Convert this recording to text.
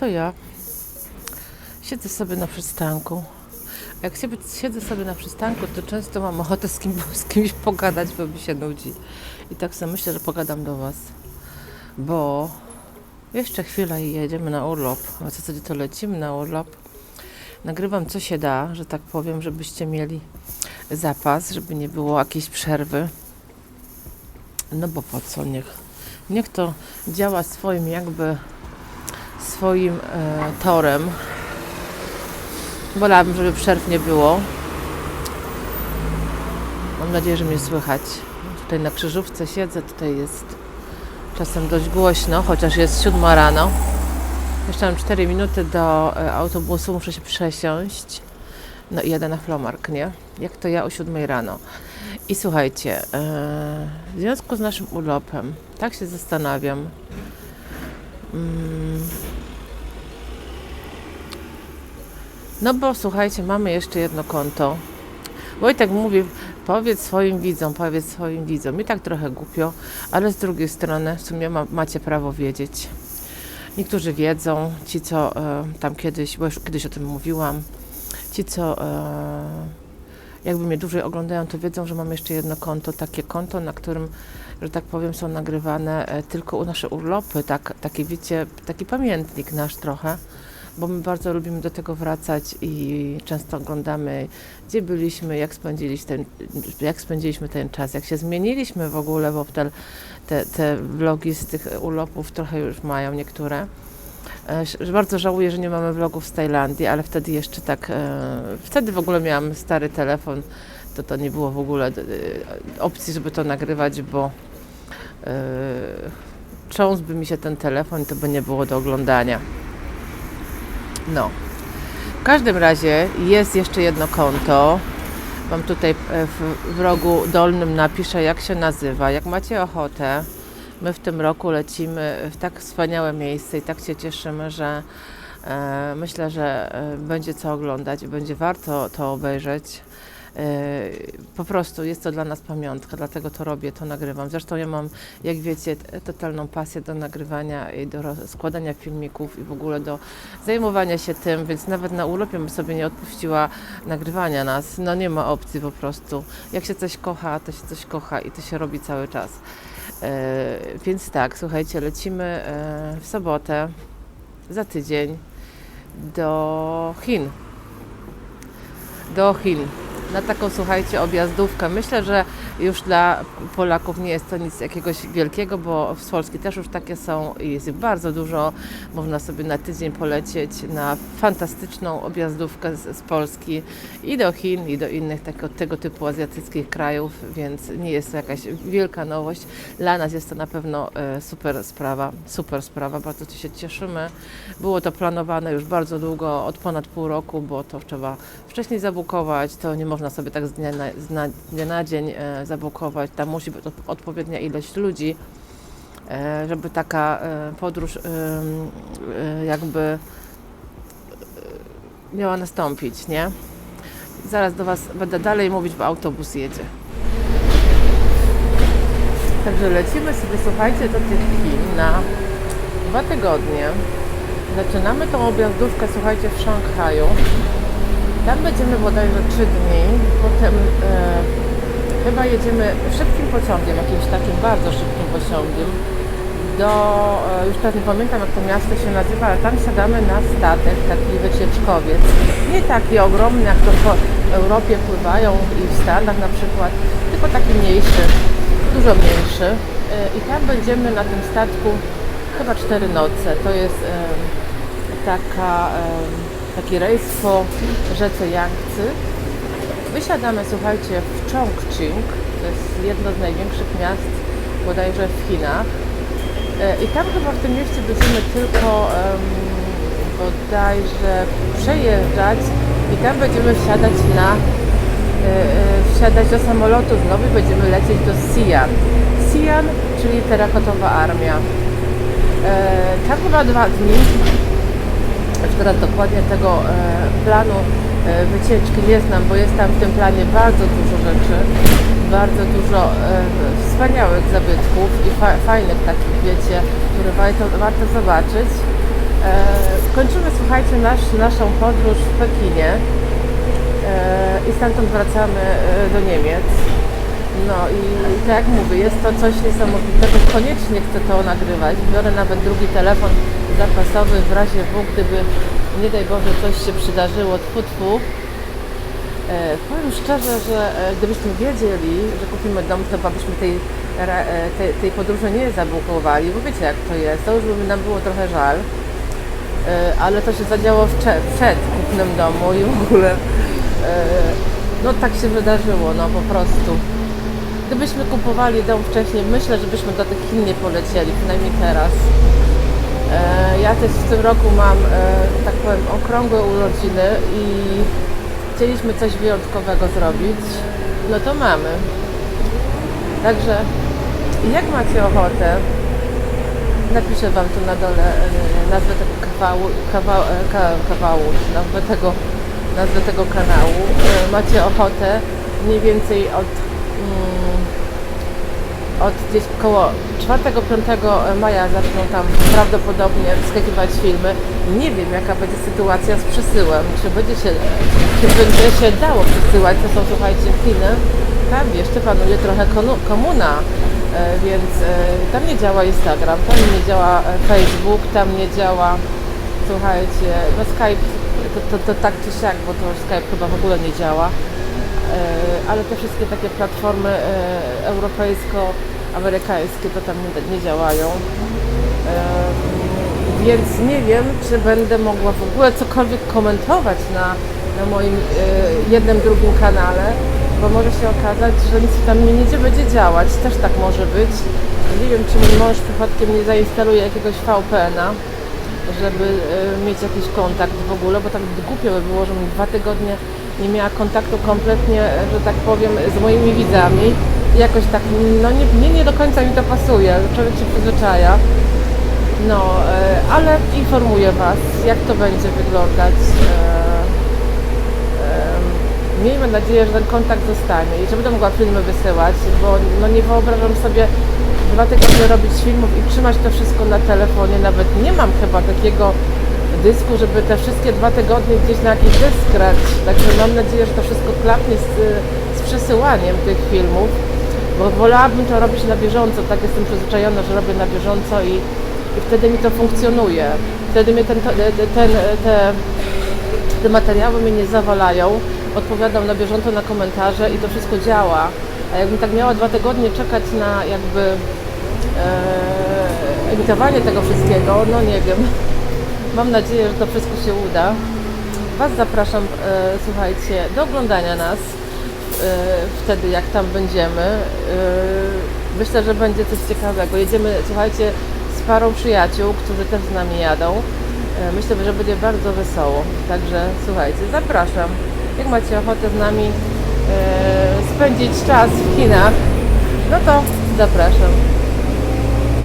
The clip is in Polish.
to ja siedzę sobie na przystanku. A jak siedzę sobie na przystanku, to często mam ochotę z, kim, z kimś pogadać, bo mi się nudzi. I tak sobie myślę, że pogadam do Was. Bo jeszcze chwila i jedziemy na urlop. A w zasadzie to lecimy na urlop. Nagrywam co się da, że tak powiem, żebyście mieli zapas, żeby nie było jakiejś przerwy. No bo po co? Niech, niech to działa swoim jakby swoim e, torem. Wolałabym, żeby przerw nie było. Mam nadzieję, że mnie słychać. Tutaj na krzyżówce siedzę, tutaj jest czasem dość głośno, chociaż jest siódma rano. Jeszcze mam 4 minuty do e, autobusu, muszę się przesiąść. No i jadę na Flomark, nie? Jak to ja o 7 rano. I słuchajcie, e, w związku z naszym urlopem, tak się zastanawiam. Mm, no bo słuchajcie, mamy jeszcze jedno konto. Wojtek mówi, powiedz swoim widzom, powiedz swoim widzom. I tak trochę głupio, ale z drugiej strony w sumie ma, macie prawo wiedzieć. Niektórzy wiedzą, ci co e, tam kiedyś, bo już kiedyś o tym mówiłam, ci co e, jakby mnie dłużej oglądają, to wiedzą, że mam jeszcze jedno konto, takie konto, na którym, że tak powiem, są nagrywane e, tylko nasze urlopy, tak, taki wiecie, taki pamiętnik nasz trochę, bo my bardzo lubimy do tego wracać i często oglądamy, gdzie byliśmy, jak spędziliśmy ten, jak spędziliśmy ten czas, jak się zmieniliśmy w ogóle, bo te, te, vlogi z tych urlopów trochę już mają niektóre. E, Bardzo żałuję, że nie mamy vlogów z Tajlandii, ale wtedy jeszcze tak, e, wtedy w ogóle miałam stary telefon, to to nie było w ogóle e, opcji, żeby to nagrywać, bo e, cząsłby mi się ten telefon to by nie było do oglądania. No. W każdym razie jest jeszcze jedno konto. Mam tutaj e, w, w rogu dolnym napiszę, jak się nazywa. Jak macie ochotę, my w tym roku lecimy w tak wspaniałe miejsce i tak się cieszymy, że e, myślę, że e, będzie co oglądać i będzie warto to obejrzeć. E, po prostu jest to dla nas pamiątka, dlatego to robię, to nagrywam. Zresztą ja mam, jak wiecie, totalną pasję do nagrywania i do składania filmików i w ogóle do zajmowania się tym, więc nawet na urlopie bym sobie nie odpuściła nagrywania nas. No nie ma opcji po prostu. Jak się coś kocha, to się coś kocha i to się robi cały czas. E, więc tak, słuchajcie, lecimy e, w sobotę za tydzień do Chin. Do Chin. Na taką, słuchajcie, objazdówkę. Myślę, że już dla Polaków nie jest to nic jakiegoś wielkiego, bo w Polsce też już takie są i jest ich bardzo dużo. Można sobie na tydzień polecieć na fantastyczną objazdówkę z, z Polski i do Chin, i do innych tego, tego typu azjatyckich krajów, więc nie jest to jakaś wielka nowość. Dla nas jest to na pewno e, super sprawa, super sprawa, bardzo się cieszymy. Było to planowane już bardzo długo, od ponad pół roku, bo to trzeba wcześniej zabukować, to nie można sobie tak z dnia na, z na, dnia na dzień e, zabukować, tam musi być od- odpowiednia ilość ludzi, e, żeby taka e, podróż em, e, jakby e, miała nastąpić, nie? Zaraz do Was będę dalej mówić, bo autobus jedzie. Także lecimy sobie, słuchajcie, do tych Chin na dwa tygodnie. Zaczynamy tą objazdówkę, słuchajcie, w Szanghaju. Tam będziemy bodajże trzy dni. Potem e, chyba jedziemy szybkim pociągiem, jakimś takim bardzo szybkim pociągiem do, e, już teraz nie pamiętam jak to miasto się nazywa, ale tam siadamy na statek, taki wycieczkowiec. Nie taki ogromny, jak to po Europie pływają i w Stanach na przykład, tylko taki mniejszy, dużo mniejszy. E, I tam będziemy na tym statku chyba cztery noce. To jest e, taka, e, taki rejs po rzece Yangtze. Wysiadamy, słuchajcie, w Chongqing, to jest jedno z największych miast bodajże w Chinach. E, I tam chyba w tym mieście będziemy tylko em, bodajże przejeżdżać i tam będziemy wsiadać na e, e, wsiadać do samolotu znowu i będziemy lecieć do Xi'an. Xi'an, czyli terakotowa armia. Tam chyba dwa dni. Teraz dokładnie tego e, planu e, wycieczki nie znam, bo jest tam w tym planie bardzo dużo rzeczy, bardzo dużo e, wspaniałych zabytków i fa fajnych takich, wiecie, które warto, warto zobaczyć. Kończymy, słuchajcie, nasz, naszą podróż w Pekinie i stamtąd wracamy do Niemiec. No i tak jak mówię, jest to coś niesamowitego. Koniecznie chcę to nagrywać. Biorę nawet drugi telefon zapasowy w razie W, gdyby nie daj Boże coś się przydarzyło. Tfu, tfu. E, powiem szczerze, że e, gdybyśmy wiedzieli, że kupimy dom, to byśmy tej, ra- e, tej, tej podróży nie zablokowali, bo wiecie jak to jest. To już by nam było trochę żal. E, ale to się zadziało wcze- przed kupnem domu i w ogóle e, no tak się wydarzyło, no po prostu. Gdybyśmy kupowali dom wcześniej, myślę, że byśmy do tych Chin nie polecieli, przynajmniej teraz. E, Ja też w tym roku mam, e, tak powiem, okrągłe urodziny i chcieliśmy coś wyjątkowego zrobić. No to mamy. Także jak macie ochotę, napiszę Wam tu na dole e, nazwę tego kawału, kawał, ka, kawału, nazwę tego, nazwę tego kanału. Macie ochotę mniej więcej od mm, od gdzieś koło 4-5 maja zaczną tam prawdopodobnie wskakiwać filmy. Nie wiem jaka będzie sytuacja z przesyłem, czy będzie się, czy będzie się dało przesyłać, to są słuchajcie Chiny. Tam jeszcze panuje trochę komuna, e, więc e, tam nie działa Instagram, tam nie działa e, Facebook, tam nie działa, słuchajcie, no Skype to, to, to tak czy siak, bo to Skype chyba w ogóle nie działa. E, ale te wszystkie takie platformy e, europejsko-amerykańskie to tam nie, działają. E, Więc nie wiem, czy będę mogła w ogóle cokolwiek komentować na, na moim jednym, drugim kanale, bo może się okazać, że nic tam mi nie będzie działać. Też tak może być. Nie wiem, czy mój mąż przypadkiem nie zainstaluje jakiegoś VPN-a, żeby mieć jakiś kontakt w ogóle, bo tak głupio by było, żebym dwa tygodnie nie miała kontaktu kompletnie, e, że tak powiem, z moimi widzami. Jakoś tak, no nie, nie, nie do końca mi to pasuje, człowiek się przyzwyczaja. No, e, ale informuję Was, jak to będzie wyglądać. E, em, Miejmy nadzieję, że ten kontakt zostanie i że będę mogła filmy wysyłać, bo no nie wyobrażam sobie dwa tygodnie robić filmów i trzymać to wszystko na telefonie. Nawet nie mam chyba takiego dysku, żeby te wszystkie dwa tygodnie gdzieś na jakiś dysk grać. Także mam nadzieję, że to wszystko klapnie z, z przesyłaniem tych filmów, bo wolałabym to robić na bieżąco. Tak jestem przyzwyczajona, że robię na bieżąco i, i wtedy mi to funkcjonuje. Wtedy mnie ten, ten, ten, te, te materiały mnie nie zawalają, odpowiadam na bieżąco na komentarze i to wszystko działa. A jakbym tak miała dwa tygodnie czekać na jakby e, emitowanie tego wszystkiego, no nie wiem. Mam nadzieję, że to wszystko się uda. Was zapraszam, e, słuchajcie, do oglądania nas e, wtedy, jak tam będziemy. E, myślę, że będzie coś ciekawego. Jedziemy, słuchajcie, z parą przyjaciół, którzy też z nami jadą. Myślę, że będzie bardzo wesoło. Także słuchajcie, zapraszam. Jak macie ochotę z nami spędzić czas w Chinach, no to zapraszam.